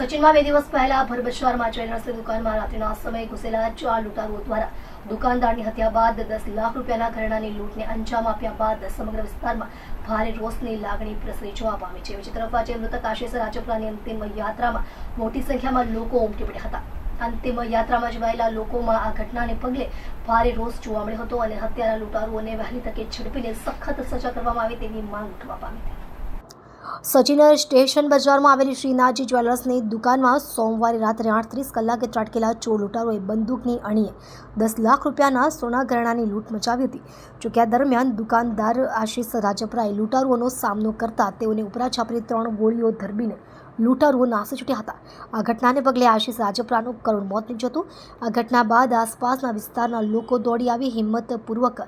સચિનમાં બે દિવસ પહેલા ભર બજારમાં જ્વેલર્સની દુકાનમાં રાત્રિના સમયે ઘૂસેલા ચાર લૂંટારુઓ દ્વારા દુકાનદારની હત્યા બાદ દસ લાખ રૂપિયાના ઘરેણાની લૂંટને અંજામ આપ્યા બાદ સમગ્ર વિસ્તારમાં ભારે રોષની લાગણી પ્રસરી જોવા પામી છે. બીજી તરફ આજે મૃતક આશિષ રાજપરાની અંતિમ યાત્રામાં મોટી સંખ્યામાં લોકો ઉમટી પડ્યા હતા. અંતિમ યાત્રામાં જોડાયેલા લોકોમાં આ ઘટનાને પગલે ભારે રોષ જોવા મળ્યો હતો અને હત્યાના લૂંટારુઓને વહેલી તકે ઝડપીને સખત સજા કરવામાં આવે તેવી માંગ ઉઠવા પામી હતી. સચિન સ્ટેશન બજારમાં આવેલી શ્રીનાથજી જ્વેલર્સની દુકાનમાં સોમવારે રાત્રે આઠત્રીસ કલાકે ત્રાટકેલા ચોર લૂંટારોએ બંદૂકની અણીએ દસ લાખ રૂપિયાના સોના ઘરેણાની લૂંટ મચાવી હતી. જોકે આ દરમિયાન દુકાનદાર આશીષ રાજપરાએ લૂંટારુઓનો સામનો કરતા તેઓને ઉપરા છાપરી ત્રણ ગોળીઓ ધરબીને લૂંટારુઓ નાસી છૂટ્યા હતા. આ ઘટનાને પગલે આશીષ રાજપરાનું કરુણ મોત નીપજ્યું હતું. આ ઘટના બાદ આસપાસના વિસ્તારના લોકો દોડી આવી હિંમતપૂર્વક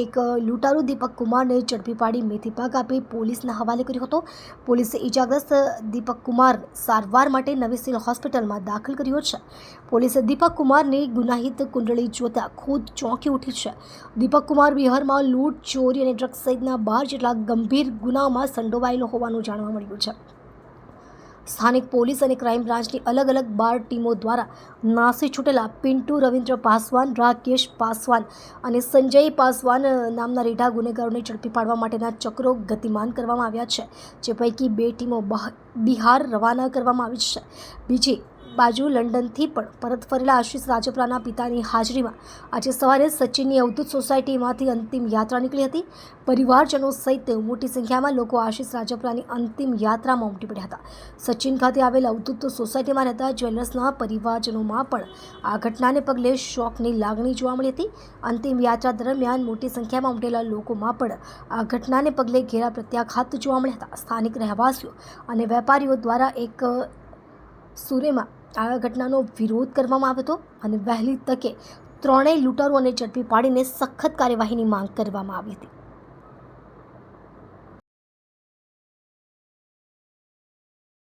એક લૂંટારુ દીપક કુમારને ઝડપી પાડી મેથી પાક આપી પોલીસના હવાલે કર્યો હતો. પોલીસે ઇજાગ્રસ્ત દીપક કુમાર સારવાર માટે નવી સિવિલ હોસ્પિટલમાં દાખલ કર્યો છે. પોલીસે દીપક કુમારની ગુનાહિત કુંડળી જોતા ખુદ ચોંકી ઉઠી છે. દીપક કુમાર બિહારમાં લૂંટ, ચોરી અને ડ્રગ્સ સહિતના બાર જેટલા ગંભીર ગુનાઓમાં સંડોવાયેલો હોવાનું જાણવા મળ્યું છે. સ્થાનિક પોલીસ અને ક્રાઇમ બ્રાન્ચની અલગ અલગ બાર ટીમો દ્વારા નાસી છૂટેલા પિન્ટુ રવિન્દ્ર પાસવાન, રાકેશ પાસવાન અને સંજય પાસવાન નામના રેઢા ગુનેગારોને ઝડપી પાડવા માટેના ચક્રો ગતિમાન કરવામાં આવ્યા છે, જે પૈકી બે ટીમો બહ- બિહાર રવાના કરવામાં આવી છે. બીજી બાજુ લંડનથી પણ પરત ફરેલા આશિષ રાજપરાના પિતાની હાજરીમાં આજે સવારે સચિનની અવધૂત સોસાયટીમાંથી અંતિમ યાત્રા નીકળી હતી. પરિવારજનો સહિત મોટી સંખ્યામાં લોકો આશિષ રાજપરાની અંતિમ યાત્રામાં ઉમટી પડ્યા હતા. સચિન ખાતે આવેલ અવધૂત સોસાયટીમાં રહેતા જ્વેલર્સના પરિવારજનોમાં પણ આ ઘટનાને પગલે શોકની લાગણી જોવા મળી હતી. અંતિમ યાત્રા દરમિયાન મોટી સંખ્યામાં ઉમટેલા લોકોમાં પણ આ ઘટનાને પગલે ઘેરા પ્રત્યાઘાત જોવા મળ્યા હતા. સ્થાનિક રહેવાસીઓ અને વેપારીઓ દ્વારા એક સુરેમાં આ ઘટનાનો વિરોધ કરવામાં આવ્યો હતો અને વહેલી તકે ત્રણેય લૂંટારુઓને ઝડપી પાડીને સખત કાર્યવાહીની માંગ કરવામાં આવી હતી.